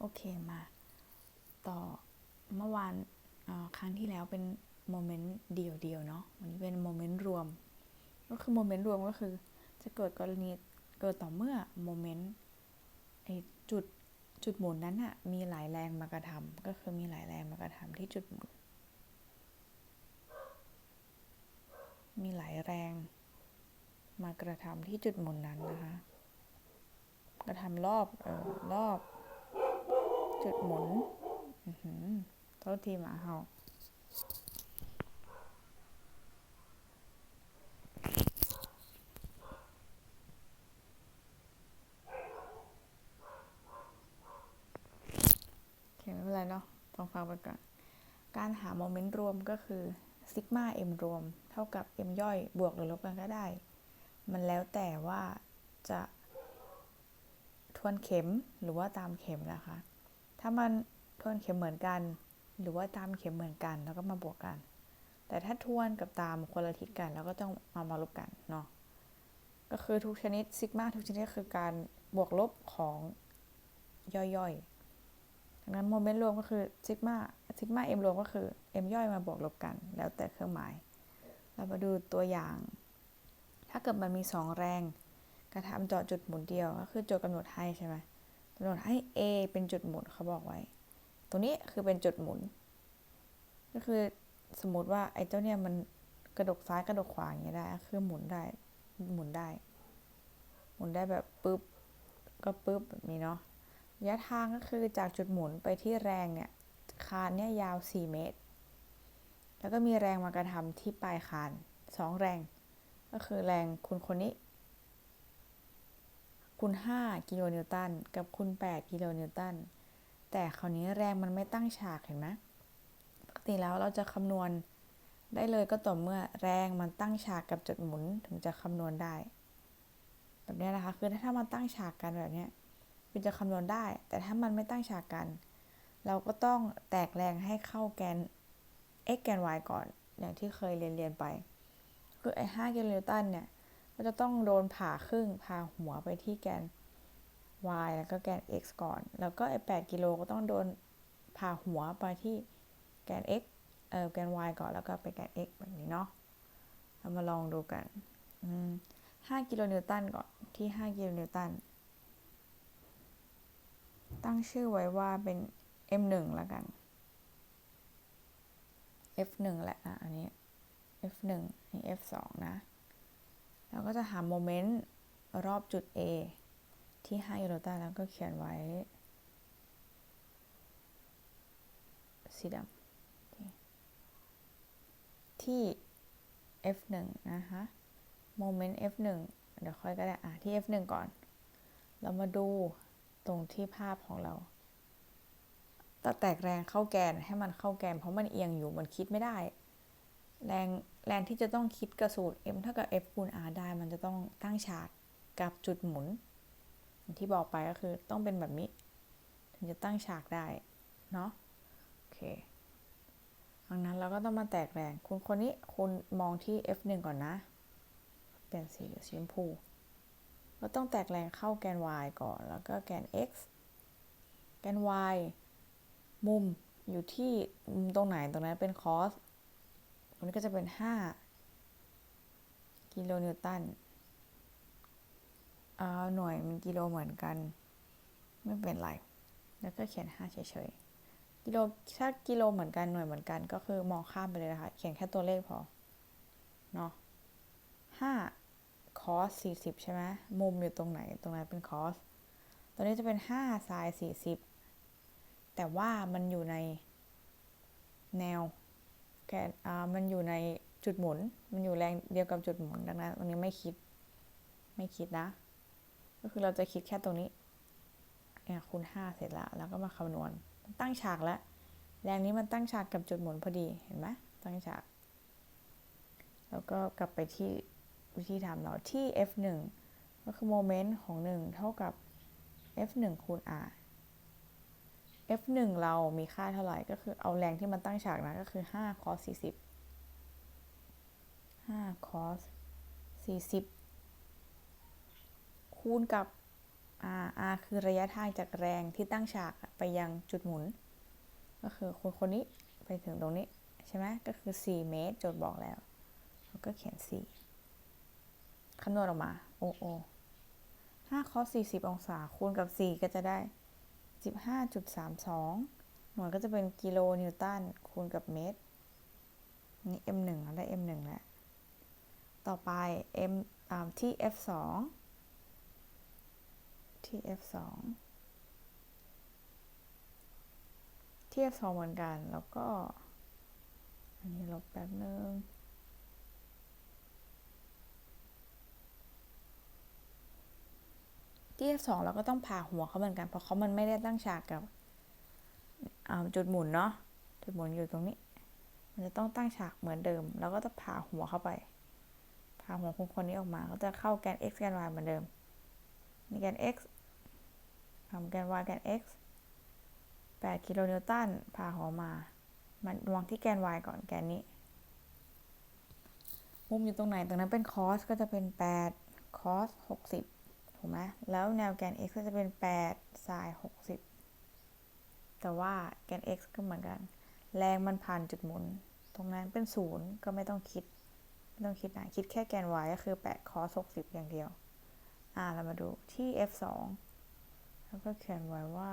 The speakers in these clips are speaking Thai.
โอเคมา ต่อเมื่อวานครั้งที่แล้วเป็นโมเมนต์เดียวๆเนาะวันนี้เป็นโมเมนต์รวม ก็คือโมเมนต์รวมก็คือ จะเกิดกรณีเกิดต่อเมื่อโมเมนต์ไอจุดจุดหมุนนั้นอะมีหลายแรงมากระทำก็คือมีหลายแรงมากระทำที่จุดหมุน มีหลายแรงมากระทำที่จุดหมุนนั้นนะคะ กระทำรอบเออรอบ จุดหมุนโทษทีหมาเห่าโอเคไม่เป็นไรเนาะฟังฟังไปก่อน การหาโมเมนต์รวมก็คือซิกมา m รวม เท่ากับ m ย่อย บวกหรือลบกันก็ได้ มันแล้วแต่ว่าจะทวนเข็มหรือว่าตามเข็มนะคะ ถ้ามันทวนเข็มเหมือนกัน หรือว่าตามเข็มเหมือนกัน แล้วก็มาบวกกัน แต่ถ้าทวนกับตามคนละทิศกัน แล้วก็ต้องมามาลบกันเนาะก็คือทุกชนิดซิกมาทุกชนิดคือการบวกลบของย่อยๆดังนั้นโมเมนต์รวมก็คือซิกมาซิกมาเอ็มรวมก็คือ m ย่อยมาบวกลบกัน แล้วแต่เครื่องหมาย เรามาดูตัวอย่าง ถ้าเกิดมันมีสองแรงกระทำเจาะจุดหมุนเดียว ก็คือโจทย์กำหนดให้ใช่ไหม กำหนดให้ A เป็นจุดหมุนเขาบอกไว้ตัวนี้คือเป็นจุดหมุน ก็คือสมมติว่าไอ้เจ้าเนี่ยมันกระดกซ้ายกระดกขวาอย่างเงี้ยได้ คือหมุนได้ หมุนได้ หมุนได้แบบปึ๊บ ก็ปึ๊บแบบนี้เนาะ ระยะทางก็คือจากจุดหมุนไปที่แรงเนี่ย คานเนี่ยยาว 4 เมตร แล้วก็มีแรงมากระทำที่ปลายคาน 2 แรง ก็คือแรงคุณคนนี้ คุณ5กิโลนิวตันกับคุณ8กิโลนิวตันแต่คราวนี้แรงมันไม่ตั้งฉากเห็นไหมปกติแล้วเราจะคำนวณได้เลยก็ต่อเมื่อแรงมันตั้งฉากกับจุดหมุนถึงจะคำนวณได้ แบบนี้นะคะคือถ้ามันตั้งฉากกันแบบนี้คุณจะคำนวณได้ แต่ถ้ามันไม่ตั้งฉากกัน เราก็ต้องแตกแรงให้เข้าแกน x แกน y ก่อนอย่างที่เคยเรียนเรียนไป คือไอ้5กิโลนิวตันเนี่ย ก็จะต้องโดนผ่าครึ่งผ่าหัวไปที่แกน y แล้วก็แกน x ก่อน แล้วก็ไอ้8กิโลก็ต้องโดนผ่าหัวไปที่แกน x เออแกน y ก่อนแล้วก็ไปแกน x แบบนี้เนาะเรามาลองดูกันอืม5กิโลนิวตันก่อนที่5กิโลนิวตัน ตั้งชื่อไว้ว่าเป็น m1 ล้วกัน f1 แหละนะอันนี้ f1 นี่ f2 นะ แล้วก็จะหาโมเมนต์รอบจุด A ที่5กิโลตันแล้วก็เขียนไว้ สีดำที่ f1 นะคะโมเมนต์ f1 เดี๋ยวค่อยก็ได้ อะ ที่ f1 ก่อน เรามาดูตรงที่ภาพของเราตัดแตกแรงเข้าแกนให้มันเข้าแกน เพราะมันเอียงอยู่มันคิดไม่ได้ แรง แรงที่จะต้องคิดกระสูตร m เท่ากับ f คูณ r ได้ มันจะต้องตั้งฉากกับจุดหมุน ที่บอกไปก็คือต้องเป็นแบบนี้ ถึงจะตั้งฉากได้ เนาะโอเคดังนั้นเราก็ต้องมาแตกแรงคุณคนนี้คุณมองที่ f1 ก่อนนะ เปลี่ยนสีเหลือสีชมพูก็ต้องแตกแรงเข้าแกน y ก่อน แล้วก็แกน x แกน y มุมอยู่ที่มุมตรงไหนตรงนั้นเป็นค อสตรงนี้ก็จะเป็น 5 กิโลนิวตันเอาหน่วยมันกิโลเหมือนกัน ไม่เป็นไร แล้วก็เขียน 5 เฉยๆ กิโลถ้ากิโลเหมือนกันหน่วยเหมือนกันก็คือมองข้ามไปเลยนะคะ เขียนแค่ตัวเลขพอ เนาะ5คอส40ใช่ไหมมุมอยู่ตรงไหน ตรงนั้นเป็นคอสตัวนี้จะเป็น5ไซน์40แต่ว่ามันอยู่ในแนว แกนมันอยู่ในจุดหมุน มันอยู่แรงเดียวกับจุดหมุนดังนั้นตรงนี้ไม่คิด ไม่คิดนะ ก็คือเราจะคิดแค่ตรงนี้เนี่ยคูณห้าเสร็จแล้วแล้วก็มาคำนวณ ตั้งฉากแล้ว แรงนี้มันตั้งฉากกับจุดหมุนพอดี เห็นไหมตั้งฉาก แล้วก็กลับไปที่วิธีทำเราที่ f1 ก็คือโมเมนต์ของ 1 เท่ากับ f1 คูณ r f1 เรามีค่าเท่าไหร่ก็คือเอาแรงที่มันตั้งฉากนะก็คือ5 cos 40 5 cos 40 คูณกับ r r คือระยะทางจากแรงที่ตั้งฉากไปยังจุดหมุน ก็คือคนคนนี้ไปถึงตรงนี้ ใช่ไหมก็คือ 4 เมตรโจทย์บอกแล้วเราก็เขียน 4คำนวณออกมา โอโอ5 cos 40 องศาคูณกับ 4 ก็จะได้ 15.32 หน่วยก็จะเป็นกิโลนิวตันคูณกับเมตร นี่ m1 แล้วได้ m1 แล้ว ต่อไป m ที่ f2 ที่ f2 ที่ f2 เหมือนกัน แล้วก็ อันนี้ลบแป๊บนึง ที่ f2 เราก็ต้องผ่าหัวเขาเหมือนกัน เพราะเขามันไม่ได้ตั้งฉากกับจุดหมุนเนาะ จุดหมุนอยู่ตรงนี้ มันจะต้องตั้งฉากเหมือนเดิม แล้วก็จะผ่าหัวเข้าไป ผ่าหัวคนคนนี้ออกมา ก็จะเข้าแกน x แกน y เหมือนเดิม นี่แกน x ทำแกน y แกน x 8กิโลนิวตัน ผ่าหัวมา มันวางที่แกน y ก่อนแกนนี้ มุมอยู่ตรงไหน ตรงนั้นเป็น cos ก็จะเป็น8 cos 60 ถูกไหมแล้วแนวแกน x ก็จะเป็น8 sin 60 แต่ว่าแกน x ก็เหมือนกัน แรงมันผ่านจุดหมุน ตรงนั้นเป็นศูนย์ก็ไม่ต้องคิด ไม่ต้องคิดนะ คิดแค่แกน y ก็คือ8 cos 60 อย่างเดียว อ่า เรามาดูที่ f 2แล้วก็เขียนไว้ว่า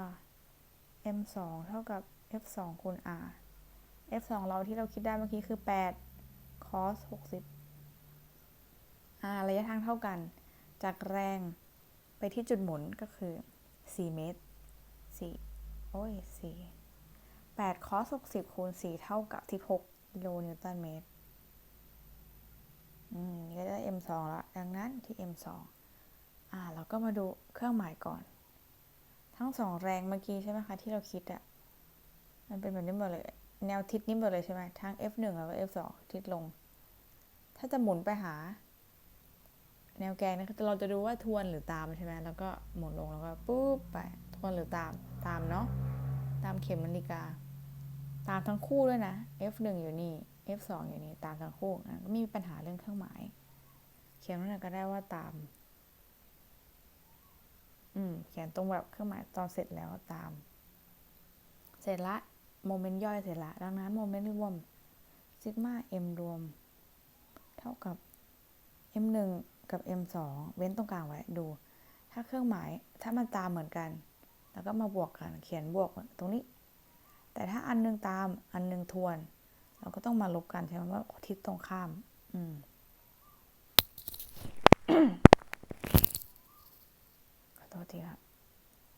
m 2เท่ากับ f 2คูณ r f 2เราที่เราคิดได้เมื่อกี้คือ8 cos 60 r ระยะทางเท่ากัน จากแรง ไปที่จุดหมุนก็คือ 4 เมตร 4 โอ้ย 4 8 cos 60คูณ4เท่ากับ 16กิโลนิวตันเมตร อืมก็ได้ m 2 ละดังนั้นที่ m 2 อ่า เราก็มาดูเครื่องหมายก่อน ทั้งสองแรงเมื่อกี้ใช่ไหมคะ ที่เราคิดอะมันเป็นแบบนี้หมดเลย แนวทิศนี้หมดเลยใช่ไหมทั้ง f1 แล้วก็ f2 ทิศลง ถ้าจะหมุนไปหา แนวแกนนะเราจะดูว่าทวนหรือตามใช่ไหมแล้วก็หมุนลงแล้วก็ปุ๊บไปทวนหรือตามตามเนาะตามเข็มนาฬิกา ตามทั้งคู่ด้วยนะ f1 อยู่นี่ f2 อยู่นี่ตามทั้งคู่นะก็ไม่มีปัญหาเรื่องเครื่องหมาย เขียนนั่นก็ได้ว่าตาม อืมเขียนตรงแบบเครื่องหมายตอนเสร็จแล้วตาม เสร็จละโมเมนต์ย่อยเสร็จละดังนั้นโมเมนต์รวมซิกมา m รวม เท่ากับ m 1 กับ m 2 เว้นตรงกลางไว้ดู ถ้าเครื่องหมายถ้ามันตามเหมือนกัน แล้วก็มาบวกกันเขียนบวกตรงนี้ แต่ถ้าอันนึงตามอันนึงทวน เราก็ต้องมาลบกันใช่ไหมว่าทิศตรงข้าม อืมขอโทษทีครับ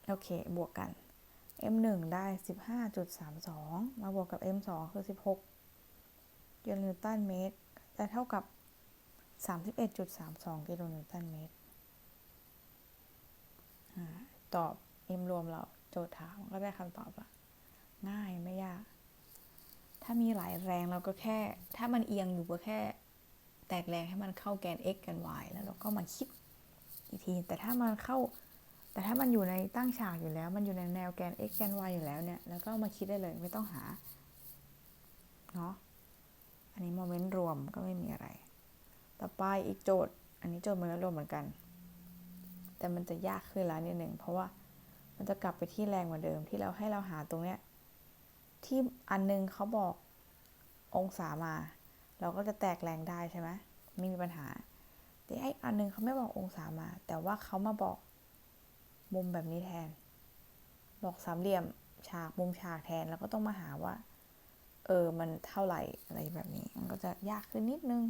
โอเค บวกกัน m 1 ได้ 15.32 มาบวกกับ m 2 คือ 16กิโลนิวตันเมตร จะเท่ากับ 31.32 กิโลนิวตันเมตร ตอบ m รวมเราโจทย์ถามก็ได้คำตอบละง่ายไม่ยาก ถ้ามีหลายแรงเราก็แค่ ถ้ามันเอียงอยู่ก็แค่ แตกแรงให้มันเข้าแกน x กัน y แล้วเราก็มาคิดอีกที แต่ถ้ามันเข้า แต่ถ้ามันอยู่ในตั้งฉากอยู่แล้ว มันอยู่ในแนวแกน x แกน y อยู่แล้วเนี่ย แล้วก็มาคิดได้เลยไม่ต้องหา เนาะ อันนี้โมเมนต์รวมก็ไม่มีอะไร ต่อไปอีกโจทย์ อันนี้โจทย์มเมนต์รวมเหมือนกัน แต่มันจะยากขึ้นแล้วนิดหนึ่งเพราะว่ามันจะกลับไปที่แรงเหมือนเดิมที่เราให้เราหาตรงเนี้ยที่อันนึงเขาบอกองศามา เราก็จะแตกแรงได้ใช่ไหมไม่มีปัญหา แต่ไอ้อันนึงเขาไม่บอกองศามา แต่ว่าเขามาบอกมุมแบบนี้แทน บอกสามเหลี่ยมฉากมุมฉากแทนแล้วก็ต้องมาหาว่า เออมันเท่าไหร่อะไรแบบนี้ มันก็จะยากขึ้นนิดนึง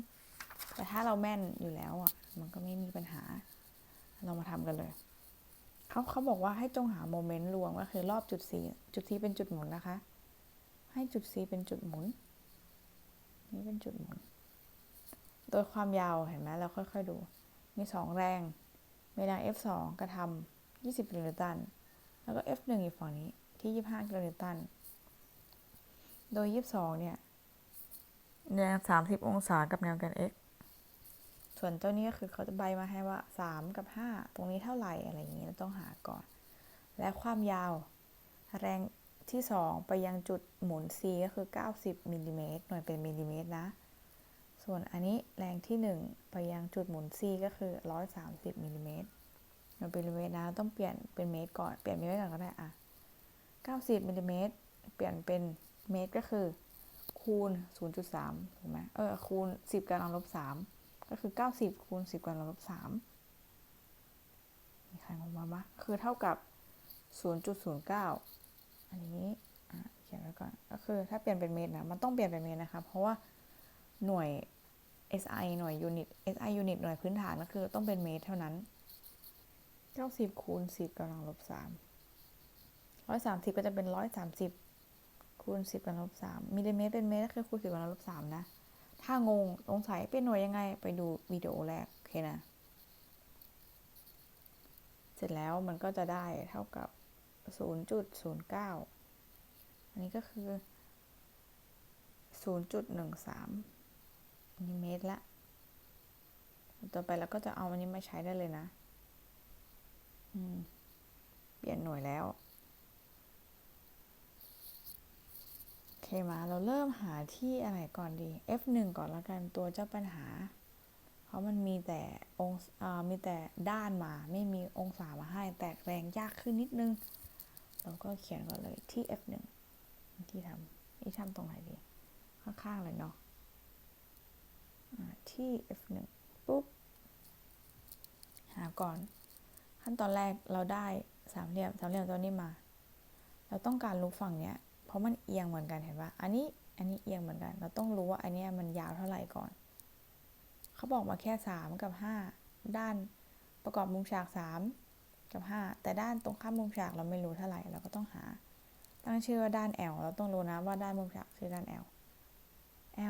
แต่ถ้าเราแม่นอยู่แล้วอะ มันก็ไม่มีปัญหา เรามาทำกันเลย เขาเขาบอกว่าให้จงหาโมเมนต์รวมก็คือรอบจุด C จุด C เป็นจุดหมุนนะคะ ให้จุด C เป็นจุดหมุน นี่เป็นจุดหมุน โดยความยาวเห็นไหมเราค่อยๆดู มีสองแรง มีแรง F2 กระทำ20กิโลนิวตัน แล้วก็ F1 อีกฝั่งนี้ที่ 25กิโลนิวตัน โดย 22 เนี่ยแนว30 องศากับแนวแกน x ส่วนเจ้านี้ก็คือเขาจะใบมาให้ว่า 3 กับ 5 ตรงนี้เท่าไหร่อะไรอย่างนี้เราต้องหาก่อน และความยาว แรงที่ 2 ไปยังจุดหมุน C ก็คือ 90มิลลิเมตรหน่วยเป็นมิลลิเมตรนะ ส่วนอันนี้แรงที่ 1 ไปยังจุดหมุน C ก็คือ 130มิลลิเมตรหน่วยเป็นเมตรนะต้องเปลี่ยนเป็นเมตรก่อนเปลี่ยนเมตรก่อนก็ได้อะ90มิลลิเมตรเปลี่ยนเป็นเมตรก็คือ คูณ 0.3ถูกไหมเออคูณ 10กำลังลบ3 ก็คือ 90คูณ10กำลังลบ3มีใครงงมาปะคือเท่ากับ 0.09 อันนี้เขียนไว้ก่อน ก็คือถ้าเปลี่ยนเป็นเมตรนะ มันต้องเปลี่ยนเป็นเมตรนะคะ เพราะว่าหน่วย SI หน่วยยูนิต SI ยูนิตหน่วยพื้นฐานก็คือต้องเป็นเมตรเท่านั้น 90คูณ10กำลังลบ3 130 ก็จะเป็น 130คูณ10กำลังลบ3มิลลิเมตรเป็นเมตรก็คือคูณ10กำลังลบ3นะ ถ้างงสงสัยเป็นหน่วยยังไงไปดูวิดีโอแรกโอเคนะ เสร็จแล้วมันก็จะได้เท่ากับ 0.09 อันนี้ก็คือ 0.13มิลลิเมตรละ ต่อไปเราก็จะเอาอันนี้มาใช้ได้เลยนะ เปลี่ยนหน่วยแล้ว โอเคมาเราเริ่มหาที่อะไรก่อนดี F1 ก่อนล้วกันตัวเจ้าปัญหา เพราะมันมีแต่องศามีแต่ด้านมา ไม่มีองศามาให้ แตกแรงยากขึ้นนิดนึง เราก็เขียนก่อนเลยที่ F1 ที่ทำนี่ทำตรงไหนดี ข้างๆเลยเนาะที่ F1 ปุ๊บ หาก่อน ขั้นตอนแรกเราได้สามเหลี่ยมสามเหลี่ยมตัวนี้มา เราต้องการรู้ฝั่งเนี้ย เพราะมันเอียงเหมือนกันเห็นปะอันนี้อันนี้เอียงเหมือนกัน เราต้องรู้ว่าอันนี้มันยาวเท่าไหร่ก่อน เขาบอกมาแค่สามกับห้าด้านประกอบมุมฉากสามกับห้าแต่ด้านตรงข้ามมุมฉากเราไม่รู้เท่าไหร่เราก็ต้องหา ตั้งชื่อว่าด้าน L เราต้องรู้นะว่าด้านมุมฉากคือด้าน L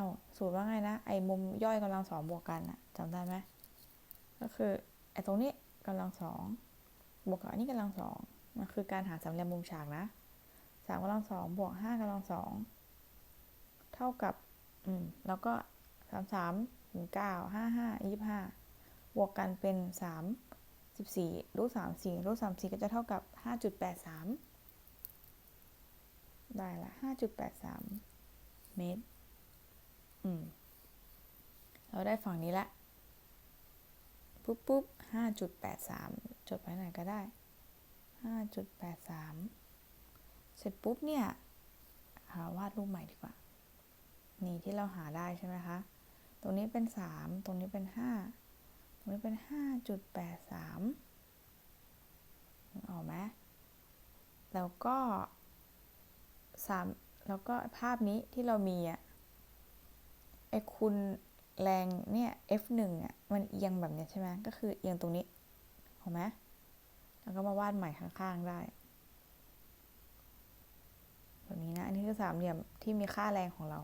L สูตรว่าไงนะ ไอ้มุมย่อยกำลังสองบวกกันอะจำได้ไหมก็คือไอ้ตรงนี้กำลังสองบวกกับอันนี้กำลังสองมันคือการหาสามเหลี่ยมมุมฉากนะ สามกำลังสองบวกห้ากำลังสองเท่ากับ อืม แล้วก็สามสามถึงเก้าห้าห้ายี่ห้าบวกกันเป็นสามสิบสี่รูทสามสี่รูทสามสี่ก็จะเท่ากับห้าจุดแปดสามได้ละห้าจุดแปดสามเมตร อืม เราได้ฝั่งนี้ละ ปุ๊บปุ๊บห้าจุดแปดสามจดไปไหนก็ได้ห้าจุดแปดสาม เสร็จปุ๊บเนี่ย หาวาดรูปใหม่ดีกว่า นี่ที่เราหาได้ใช่ไหมคะ ตรงนี้เป็นสามตรงนี้เป็นห้าตรงนี้เป็นห้าจุดแปดสามออกไหมแล้วก็สามแล้วก็ภาพนี้ที่เรามีอะไอคุณแรงเนี่ย F1 อะมันเอียงแบบเนี้ยใช่ไหมก็คือเอียงตรงนี้เห็นไหมแล้วก็มาวาดใหม่ข้างๆได้ แบบนี้นะ อันนี้คือสามเหลี่ยมที่มีค่าแรงของเรา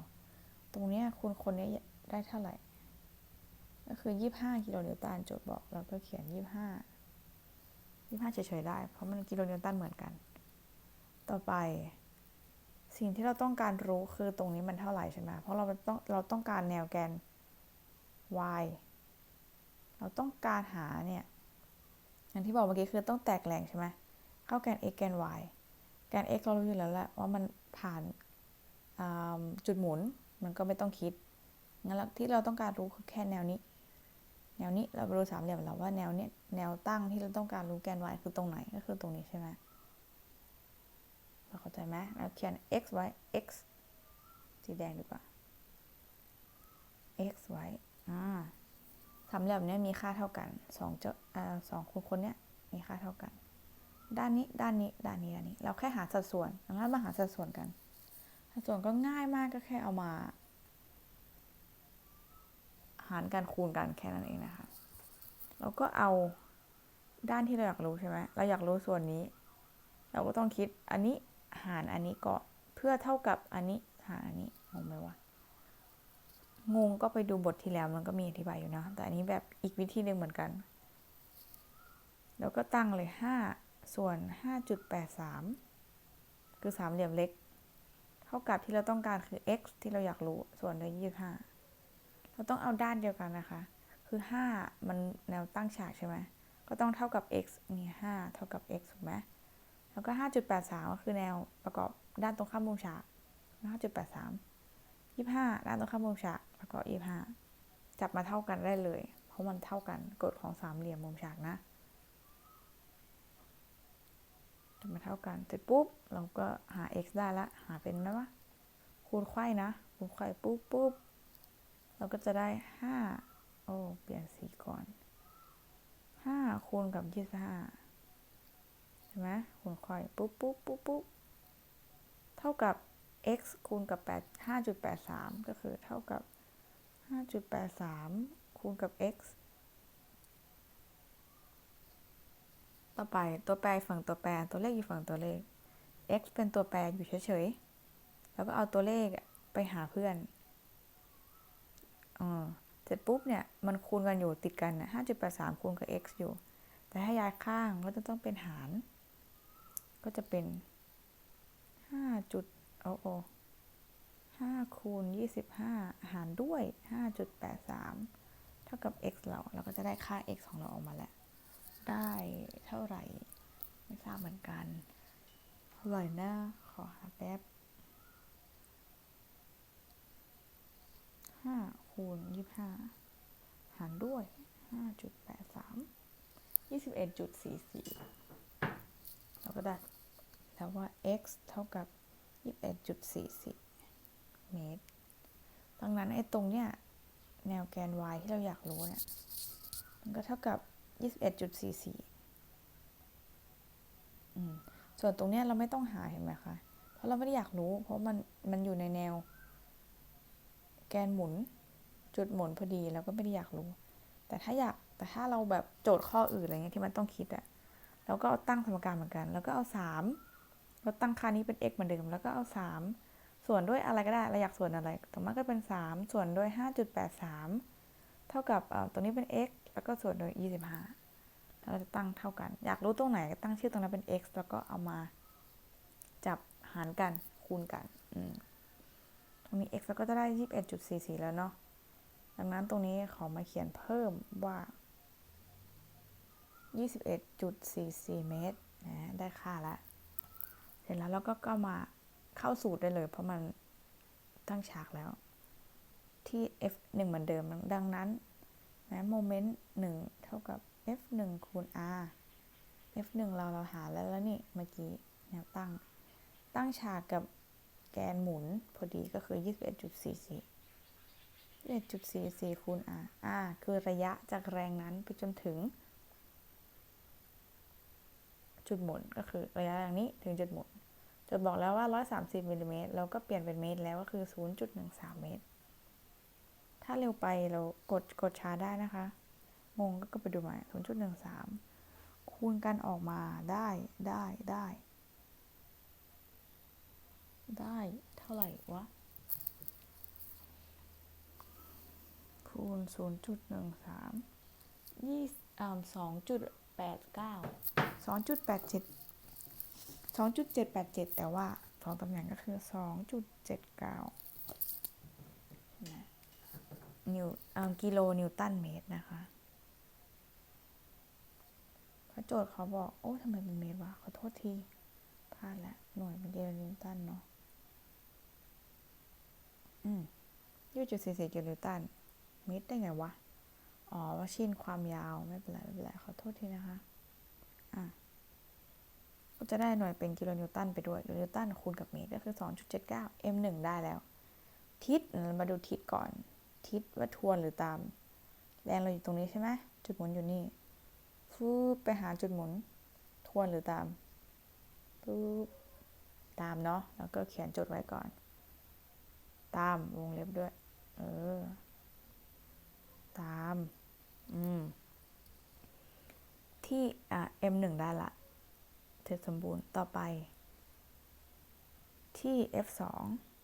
ตรงเนี้ยคุณคนนี้ได้เท่าไหร่ ก็คือยี่ห้ากิโลนิวตันโจทย์บอกเราก็เขียนยี่ห้ายี่ห้าเฉยๆได้ เพราะมันกิโลนิวตันเหมือนกัน ต่อไป สิ่งที่เราต้องการรู้คือตรงนี้มันเท่าไหร่ใช่ไหมเพราะเราต้องเราต้องการแนวแกน y เราต้องการหาเนี่ยอย่างที่บอกเมื่อกี้คือต้องแตกแรงใช่ไหมเข้าแกน x แกน y แกน x เรารู้อยู่แล้วแหละว่ามันผ่านจุดหมุนมันก็ไม่ต้องคิดงั้นที่เราต้องการรู้คือแค่แนวนี้ แนวนี้เราไปรู้สามเหลี่ยมแล้วว่าแนวเนี้ยแนวตั้งที่เราต้องการรู้แกน y คือตรงไหนก็คือตรงนี้ใช่ไหมเราเข้าใจไหมเราเขียน x ไว้ x สีแดงดีกว่า x ไว้อ่าสามเหลี่ยมเนี้ยมีค่าเท่ากันสองเจ้าอ่าสองคนคนเนี้ยมีค่าเท่ากัน ด้านนี้ด้านนี้ด้านนี้ด้านนี้ เราแค่หาสัดส่วนงั้นมาหาสัดส่วนกันสัดส่วนก็ง่ายมากก็แค่เอามา หารกันคูณกันแค่นั้นเองนะคะเราก็เอาด้านที่เราอยากรู้ใช่ไหมเราอยากรู้ส่วนนี้ เราก็ต้องคิดอันนี้หารอันนี้ก่อนเพื่อเท่ากับอันนี้หารอันนี้งงไหมวะงงก็ไปดูบทที่แล้วมันก็มีอธิบายอยู่นะ แต่อันนี้แบบอีกวิธีหนึ่งเหมือนกัน แล้วก็ตั้งเลยห้า ส่วนห้าจุดแปดสามคือสามเหลี่ยมเล็ก เท่ากับที่เราต้องการคือ x ที่เราอยากรู้ ส่วนด้วยยี่ห้าเราต้องเอาด้านเดียวกันนะคะ คือห้ามันแนวตั้งฉากใช่ไหม ก็ต้องเท่ากับ x นี่ห้าเท่ากับ x ถูกไหมแล้วก็ห้าจุดแปดสามก็คือแนวประกอบด้านตรงข้ามมุมฉากห้าจุดแปดสามยี่ห้านตรงข้ามมุมฉากแล้วก็ยี่ห้าจับมาเท่ากันได้เลย เพราะมันเท่ากันกฎของสามเหลี่ยมมุมฉากนะ จะมาเท่ากันเสร็จปุ๊บเราก็หา x ได้ละ หาเป็นไหมวะคูณไขว้นะคูณไขว้ปุ๊บปุ๊บเราก็จะได้ห้าโอ้เปลี่ยนสีก่อนห้าคูณกับยี่สิบห้าใช่ไหมคูณไขว้ปุ๊บปุ๊บปุ๊บปุ๊บเท่ากับ x คูณกับแปดห้าจุดแปดสามก็คือเท่ากับห้าจุดแปดสามคูณกับ x ต่อไปตัวแปรฝั่งตัวแปรตัวเลขอยู่ฝั่งตัวเลข x เป็นตัวแปรอยู่เฉยๆ แล้วก็เอาตัวเลขไปหาเพื่อนออเสร็จปุ๊บเนี่ย มันคูณกันอยู่ติดกันนะห้าจุดแปดสามคูณกับ x อยู่ แต่ถ้าย้ายข้างก็จะต้องเป็นหาร ก็จะเป็นห้าจุดโอ้โอห้าคูณยี่สิบห้าหารด้วยห้าจุดแปดสามเท่ากับ x เรา เราก็จะได้ค่า x ของเราออกมาแล้ว ได้เท่าไหร่ ไม่ทราบเหมือนกันอร่อยนะขอหาแป๊บห้าคูณยี่ห้าหารด้วยห้าจุดแปดสามยี่สิบเอ็ดจุดสี่สี่เราก็ได้แล้วว่า x เท่ากับยี่สิบเอ็ดจุดสี่สี่เมตรดังนั้นไอ้ตรงเนี้ยแนวแกน y ที่เราอยากรู้เนี่ย มันก็เท่ากับ ยี่สิบเอ็ดจุดสี่สี่ส่วนตรงเนี้ยเราไม่ต้องหาเห็นไหมคะ เพราะเราไม่ได้อยากรู้ เพราะมันมันอยู่ในแนว แกนหมุน จุดหมุนพอดีเราก็ไม่ได้อยากรู้ แต่ถ้าอยากแต่ถ้าเราแบบโจทย์ข้ออื่นอะไรเงี้ยที่มันต้องคิดอะเราก็เอาตั้งสมการเหมือนกัน แล้วก็เอาสามเราตั้งค่านี้เป็น x เหมือนเดิมแล้วก็เอาสามส่วนด้วยอะไรก็ได้เราอยากส่วนอะไรต่อมาก็เป็นสามส่วนด้วยห้าจุดแปดสาม เท่ากับตัวนี้เป็น x แล้วก็ส่วนโดย 25 เราจะตั้งเท่ากัน อยากรู้ตรงไหนก็ตั้งชื่อตรงนั้นเป็น x แล้วก็เอามาจับหารกันคูณกันตรงนี้ x แล้วก็จะได้ 21.44 แล้วเนาะ ดังนั้นตรงนี้ขอมาเขียนเพิ่มว่า 21.44 เมตรนะได้ค่าแล้วเสร็จแล้วเราก็ก็มาเข้าสูตรได้เลย เพราะมันตั้งฉากแล้ว ที่ f 1เหมือนเดิม ดังนั้นนะโมเมนต์หนึ่งเท่ากับ f 1คูณ r f 1เราเราหาแล้วแล้วนี่เมื่อกี้แนวตั้ง ตั้งฉากกับแกนหมุนพอดีก็คือ 21.44 21.44คูณ r r คือระยะจากแรงนั้นไปจนถึง จุดหมุนก็คือระยะอย่างนี้ถึงจุดหมุนจุดบอกแล้วว่า 130มิลลิเมตรเราก็เปลี่ยนเป็นเมตรแล้วก็คือ 0.13 เมตร ถ้าเร็วไปเรากดกดช้าได้นะคะ งงก็ไปดูใหม่0.13คูณกันออกมาได้ได้ได้ ได้เท่าไหร่วะ คูณ0.13ยี่อ่าสองจุดแปดเก้าสองจุดแปดเจ็ดสองจุดเจ็ดแปดเจ็ดแต่ว่าสองตำแหน่งก็คือสองจุดเจ็ดเก้า นิวกิโลนิวตันเมตรนะคะพระโจทย์เขาบอก โอ้ทำไมเป็นเมตรวะ ขอโทษทีพลาดแล้วหน่วยเป็นกิโลนิวตันเนาะ อืมยี่จุดสี่สี่กิโลนิวตัน เมตรได้ไงวะ อ๋อ ว่าชินความยาว ไม่เป็นไร ไม่เป็นไร ขอโทษทีนะคะ อะก็จะได้หน่วยเป็นกิโลนิวตันไปด้วย กิโลนิวตันคูณกับเมตรก็คือ 2.79 m 1ได้แล้ว ทิศ มาดูทิศก่อน ทิศว่าทวนหรือตาม แรงเราอยู่ตรงนี้ใช่ไหมจุดหมุนอยู่นี่ฟูไปหาจุดหมุน ทวนหรือตามปุ๊บตามเนาะแล้วก็เขียนจดไว้ก่อน ตามวงเล็บด้วย เออ ตาม อืม ที่อะ m 1ได้ละเสร็จสมบูรณ์ต่อไป ที่ f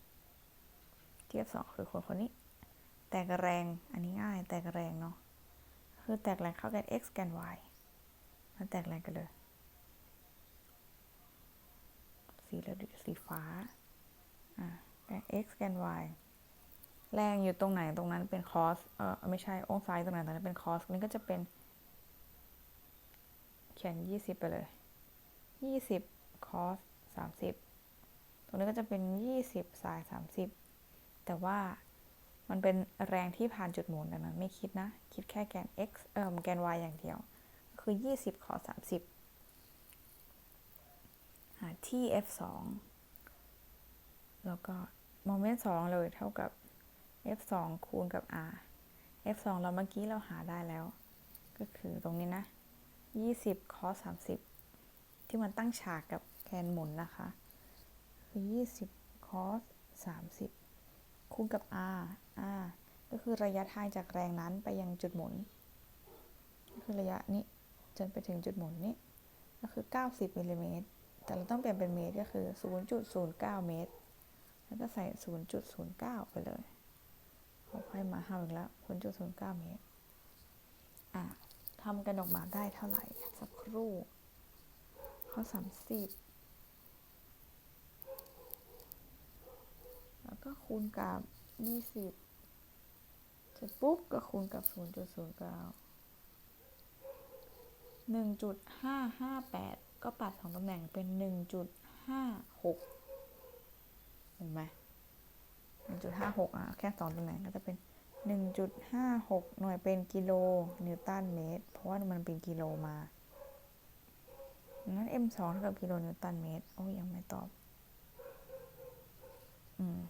2ที่ f 2คือคนคนนี้ แตกแรง อันนี้ง่าย แตกแรงเนาะ คือแตกแรงเข้ากัน x กัน y มันแตกแรงกันเลย สีแล้วสีฟ้า อ่าแรง x กัน y แรงอยู่ตรงไหนตรงนั้นเป็น cos เออไม่ใช่ องศาตรงไหนตรงนั้นเป็น cos นี่ก็จะเป็น เขียนยี่สิบไปเลยยี่สิบ cos สามสิบตรงนี้ก็จะเป็นยี่สิบ sin สามสิบแต่ว่า มันเป็นแรงที่ผ่านจุดหมุนดังนั้นไม่คิดนะ คิดแค่แกน x เอ่อแกน y อย่างเดียว คือ 20 ขอ 30 หาที่ f 2แล้วก็โมเมนต์2เลยเท่ากับ f 2คูณกับ r f 2เราเมื่อกี้เราหาได้แล้ว ก็คือตรงนี้นะ 20 cos 30 ที่มันตั้งฉากกับแกนหมุนนะคะ คือ 20 cos 30 คูณกับ r r ก็คือระยะทางจากแรงนั้นไปยังจุดหมุน ก็คือระยะนี้จนไปถึงจุดหมุนนี้ ก็คือ 90มิลลิเมตร แต่เราต้องเปลี่ยนเป็นเมตรก็คือ 0.09 เมตร แล้วก็ใส่ 0.09 ไปเลยเขาค่อยมาห้าอีกแล้ว 0.09 เมตร อะทำกันออกมาได้เท่าไหร่ สักครู่ ข้อ 30 แล้ว ก็คูณกับ 20 เสร็จปุ๊บก็คูณกับ 0.09 1.558 ก็ปัดสองตำแหน่งเป็น 1.56 เห็นไหม1.56 อะ แค่สองตำแหน่งก็จะเป็น 1.56 หน่วยเป็นกิโลนิวตันเมตร เพราะว่ามันเป็นกิโลมางั้น m 2เท่ากับกิโลนิวตันเมตร โอ้ยังไม่ตอบ อืม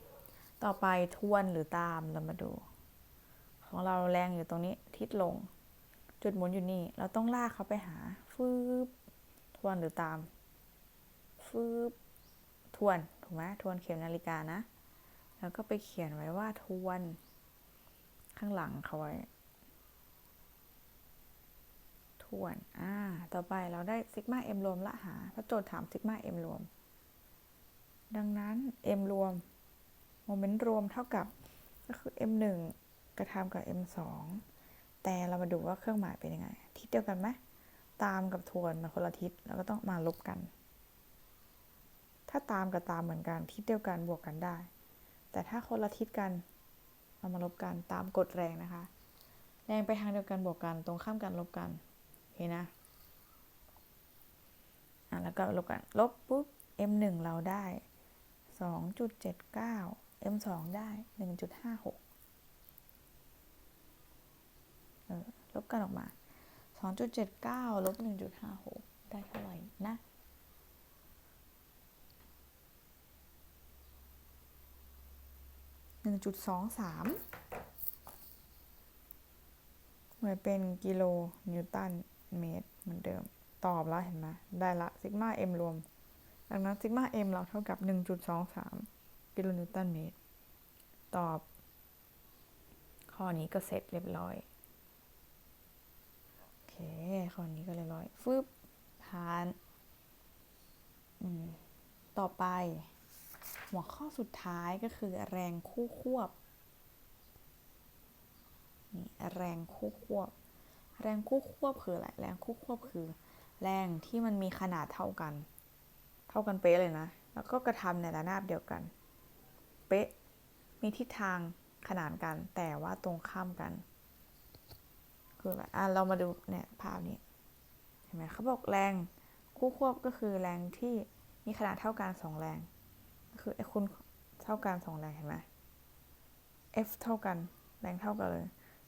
ต่อไปทวนหรือตามเรามาดู ของเราแรงอยู่ตรงนี้ทิศลง จุดหมุนอยู่นี่ เราต้องลากเขาไปหาฟืบทวนหรือตามฟืบทวนถูกไหมทวนเข็มนาฬิกานะ แล้วก็ไปเขียนไว้ว่าทวน ข้างหลังเขาไว้ทวนอ่าต่อไปเราได้ซิกมาเอ็มรวมละหาพระโจทย์ถามซิกมาเอ็มรวม ดังนั้น m รวม โมเมนต์รวมเท่ากับก็คือ m 1 กระทำกับ m 2 แต่เรามาดูว่าเครื่องหมายเป็นยังไง ทิศเดียวกันไหมตามกับทวนมันคนละทิศแล้วก็ต้องมาลบกัน ถ้าตามกับตามเหมือนกันทิศเดียวกันบวกกันได้ แต่ถ้าคนละทิศกันเรามาลบกันตามกฎแรงนะคะ แรงไปทางเดียวกันบวกกันตรงข้ามกันลบกันเห็นนะอะแล้วก็ลบกันลบปุ๊บ m 1เราได้ 2.79 m 2 ได้ 1.56เออลบกันออกมา 2.79 ลบ 1.56 ได้เท่าไหร่นะ 1.23หน่วยเป็นกิโลนิวตันเมตรเหมือนเดิม ตอบแล้วเห็นไหมได้ละซิกมา m รวม ดังนั้นซิกมา m เราเท่ากับ 1.23 กิโลนิวตันเมตร ตอบ ข้อนี้ก็เสร็จเรียบร้อย โอเค ข้อนี้ก็เรียบร้อย ฟึบผ่าน ต่อไป หัวข้อสุดท้ายก็คือแรงคู่ควบนี่แรงคู่ควบ แรงคู่ควบคืออะไร แรงคู่ควบคือ แรงที่มันมีขนาดเท่ากัน เท่ากันเป๊ะเลยนะ แล้วก็กระทำในระนาบเดียวกัน ป๊ะ มีทิศทางขนานกันแต่ว่าตรงข้ามกัน คืออะไรอะเรามาดูเนี่ยภาพนี้ เห็นไหมเขาบอกแรงคู่ควบก็คือแรงที่มีขนาดเท่ากันสองแรงก็คือไอ้คุณเท่ากันสองแรงเห็นไหม F เท่ากันแรงเท่ากันเลย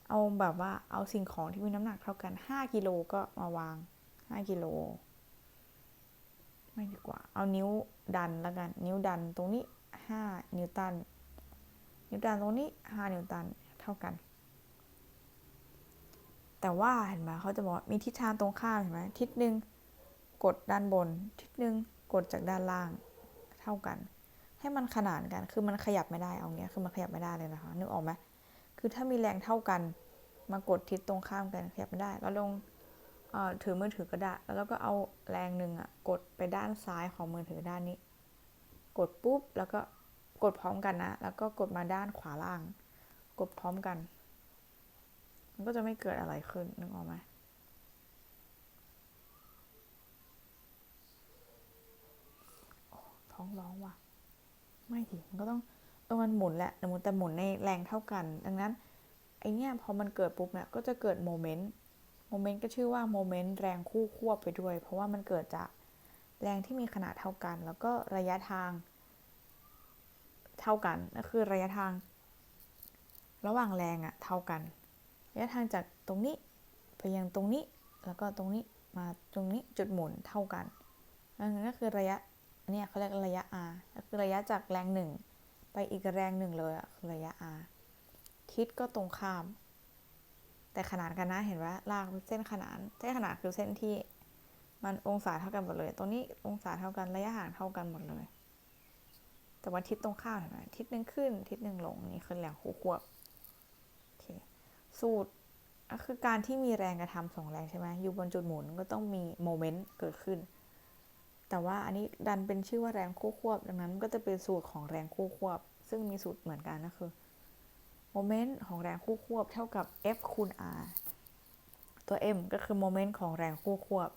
เอาแบบว่าเอาสิ่งของที่มีน้ำหนักเท่ากัน 5กิโลก็มาวาง 5กิโลไม่ดีกว่า เอานิ้วดันแล้วกัน นิ้วดันตรงนี้ 5 นิวตัน นิวตันตรงนี้ 5 นิวตันเท่ากัน แต่ว่าเห็นไหมเขาจะบอกมีทิศทางตรงข้ามเห็นไหมทิศหนึ่งกดด้านบน ทิศหนึ่งกดจากด้านล่างเท่ากัน ให้มันขนานกัน คือมันขยับไม่ได้เอาเงี้ย คือมันขยับไม่ได้เลยนะคะ นึกออกไหมคือถ้ามีแรงเท่ากัน มากดทิศตรงข้ามกันขยับไม่ได้ แล้วลงถือมือถือก็ได้แล้วก็เอาแรงหนึ่งอะกดไปด้านซ้ายของมือถือด้านนี้ กดปุ๊บแล้วก็กดพร้อมกันนะ แล้วก็กดมาด้านขวาล่าง กดพร้อมกัน มันก็จะไม่เกิดอะไรขึ้นนึกออกไหมท้องร้องว่ะ ไม่สิมันก็ต้องเออมันหมุนแหละแต่หมุนแต่หมุนในแรงเท่ากัน ดังนั้นไอเนี้ยพอมันเกิดปุ๊บเนี่ยก็จะเกิดโมเมนต์โมเมนต์ก็ชื่อว่าโมเมนต์แรงคู่ควบไปด้วย เพราะว่ามันเกิดจาก แรงที่มีขนาดเท่ากัน แล้วก็ระยะทางเท่ากันนั่นคือระยะทาง ระหว่างแรงอะเท่ากัน ระยะทางจากตรงนี้ไปยังตรงนี้แล้วก็ตรงนี้มาตรงนี้จุดหมุนเท่ากันนั่นก็คือระยะนเนี้ยเขาเรียกระยะ r ก็คือระยะจากแรงหนึ่งไปอีกแรงหนึ่งเลยอะคือระยะ r ทิศก็ตรงข้าม แต่ขนานกันนะเห็นว่าลากเส้นขนานเส้นขนานคือเส้นที่ มันองศาเท่ากันหมดเลย ตรงนี้องศาเท่ากันระยะห่างเท่ากันหมดเลย แต่ว่าทิศตรงข้ามเห็นไหมทิศหนึ่งขึ้น ทิศหนึ่งลงนี่คือแรงคู่ควบโอเคสูตรก็คือการที่มีแรงกระทำสองแรงใช่ไหมอยู่บนจุดหมุนก็ต้องมีโมเมนต์เกิดขึ้น แต่ว่าอันนี้ดันเป็นชื่อว่าแรงคู่ควบ ดังนั้นก็จะเป็นสูตรของแรงคู่ควบ ซึ่งมีสูตรเหมือนกันนะคือโมเมนต์ของแรงคู่ควบเท่ากับ F คูณ R ตัว M ก็คือโมเมนต์ของแรงคู่ควบ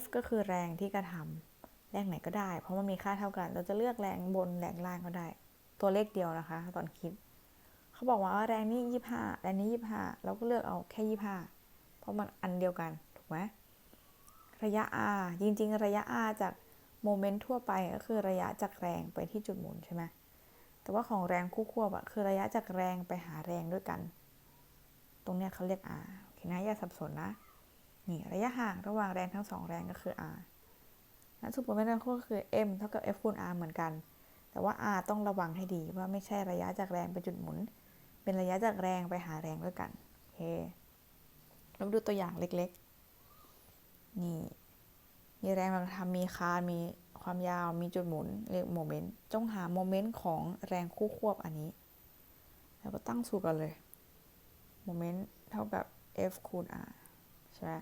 F ก็คือแรงที่กระทำแรงไหนก็ได้ เพราะมันมีค่าเท่ากัน เราจะเลือกแรงบนแรงล่างก็ได้ ตัวเลขเดียวนะคะ ตอนคิด เขาบอกว่าแรงนี้ยี่ห้าแรงนี้ยี่ห้าเราก็เลือกเอาแค่ยี่ห้าเพราะมันอันเดียวกัน ถูกไหมระยะ r จริง ๆ ระยะ r จากโมเมนต์ทั่วไปก็คือระยะจากแรงไปที่จุดหมุนใช่ไหมแต่ว่าของแรงคู่ควบอะคือระยะจากแรงไปหาแรงด้วยกัน ตรงเนี้ยเขาเรียก r โอเคนะอย่าสับสนนะ นี่ระยะห่างระหว่างแรงทั้งสองแรงก็คือ r นั้นสูตรโมเมนต์แรงคู่ก็คือ m เท่ากับ f คูณ r เหมือนกัน แต่ว่า r ต้องระวังให้ดีว่าไม่ใช่ระยะจากแรงไปจุดหมุน เป็นระยะจากแรงไปหาแรงด้วยกันโอเคเราดูตัวอย่างเล็กๆ นี่ มีแรงกระทำมีคานมีความยาวมีจุดหมุนเรียกโมเมนต์จงหาโมเมนต์ของแรงคู่ควบอันนี้ แล้วก็ตั้งสูตรกันเลยโมเมนต์เท่ากับ F คูณ R ใช่ไหม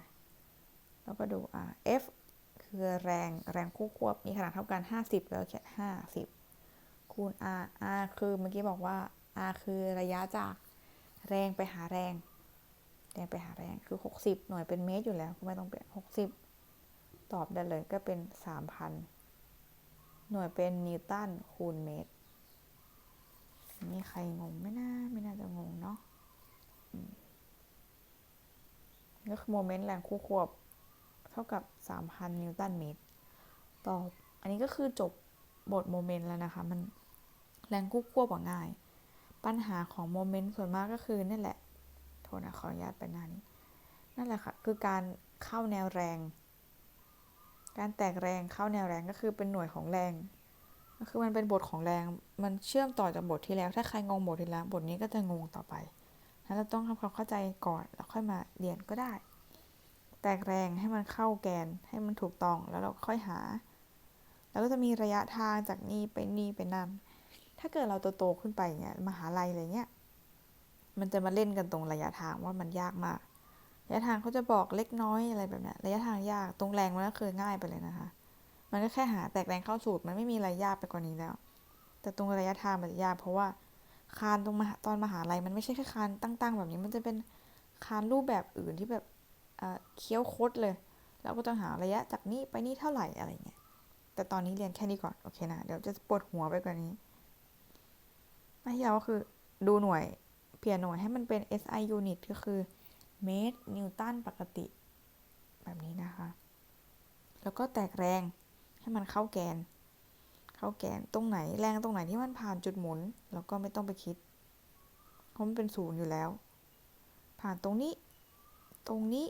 แล้วก็ดู R F คือแรงแรงคู่ควบมีขนาดเท่ากัน 50 แล้วเขียน 50 คูณ R R คือเมื่อกี้บอกว่า R คือระยะจากแรงไปหาแรง แรงไปหาแรงคือ 60 หน่วยเป็นเมตรอยู่แล้วไม่ต้องเปลี่ยน 60 ตอบได้เลยก็เป็น 3,000 หน่วยเป็นนิวตันคูณเมตรมีใครงงไม่น่าไม่น่าจะงงเนาะก็คือโมเมนต์แรงคู่ควบ เท่ากับ 3,000 นิวตันเมตรตอบอันนี้ก็คือจบบทโมเมนต์แล้วนะคะ มันแรงคู่ควบกว่าง่าย ปัญหาของโมเมนต์ส่วนมากก็คือนั่นแหละ โทษนะขออนุญาตไปนานี้ นั่นแหละค่ะ คือการเข้าแนวแรง การแตกแรงเข้าแนวแรงก็คือเป็นหน่วยของแรงก็คือมันเป็นบทของแรง มันเชื่อมต่อจากบทที่แล้ว ถ้าใครงงบทที่แล้ว บทนี้ก็จะงงต่อไปนั้นเราต้องทำความเข้าใจก่อน แล้วค่อยมาเรียนก็ได้ แตกแรงให้มันเข้าแกนให้มันถูกต้องแล้วเราค่อยหา แล้วก็จะมีระยะทางจากนี่ไปนี่ไปนั่น ถ้าเกิดเราโตๆขึ้นไปเนี่ยมหาลัยอะไรเงี้ย มันจะมาเล่นกันตรงระยะทางว่ามันยากมาก ระยะทางเขาจะบอกเล็กน้อยอะไรแบบนี้ระยะทางยากตรงแรงมันก็คือง่ายไปเลยนะคะ มันก็แค่หาแตกแรงเข้าสูตรมันไม่มีอะไรยากไปกว่านี้แล้ว แต่ตรงระยะทางมันจะยาก เพราะว่าคานตรงมหาตอนมหาลัยมันไม่ใช่แค่คานตั้งๆแบบนี้มันจะเป็นคานรูปแบบอื่นที่แบบ เคี้ยวโคตรเลยแล้วก็ต้องหาระยะจากนี้ไปนี่เท่าไหร่อะไรเงี้ย แต่ตอนนี้เรียนแค่นี้ก่อน โอเคนะ เดี๋ยวจะปวดหัวไปกว่านี้ไม่ยาก็คือดูหน่วย เปลี่ยนหน่วยให้มันเป็น SI unit ก็คือเมตรนิวตันปกติ แบบนี้นะคะ แล้วก็แตกแรงให้มันเข้าแกน เข้าแกนตรงไหนแรงตรงไหนที่มันผ่านจุดหมุน แล้วก็ไม่ต้องไปคิดเพราะมันเป็นศูนย์อยู่แล้ว ผ่านตรงนี้ ตรงนี้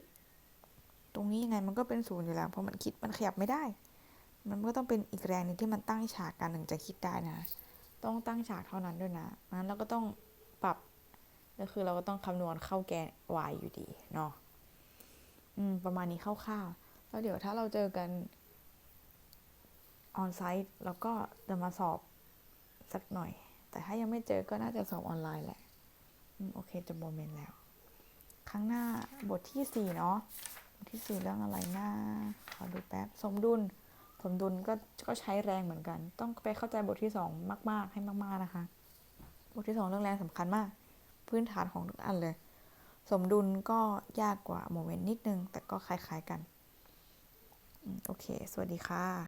ตรงนี้ยังไงมันก็เป็นศูนย์อยู่แล้ว เพราะมันคิดมันขยับไม่ได้ มันก็ต้องเป็นอีกแรงนึงที่มันตั้งฉากกันถึงจะคิดได้นะ ต้องตั้งฉากเท่านั้นด้วยนะงั้นเราก็ต้องปรับก็คือเราก็ต้องคำนวณเข้าแกน y อยู่ดีเนาะอืมประมาณนี้คร่าวๆแล้วเดี๋ยวถ้าเราเจอกันออนไซต์แล้วก็จะมาสอบสักหน่อย แต่ถ้ายังไม่เจอก็น่าจะสอบออนไลน์แหละอืมโอเคจะโมเมนต์แล้ว ครั้งหน้าบทที่สี่เนาะ ทที่สี่เรื่องอะไรหน้าขอดูแป๊บ สมดุล สมดุลก็ก็ใช้แรงเหมือนกัน ต้องไปเข้าใจบทที่สองมาก ๆ ให้มาก ๆ นะคะ บทที่สองเรื่องแรงสำคัญมาก พื้นฐานของทุกอันเลย สมดุลก็ยากกว่าโมเมนต์นิดนึง แต่ก็คล้าย ๆ กัน โอเค สวัสดีค่ะ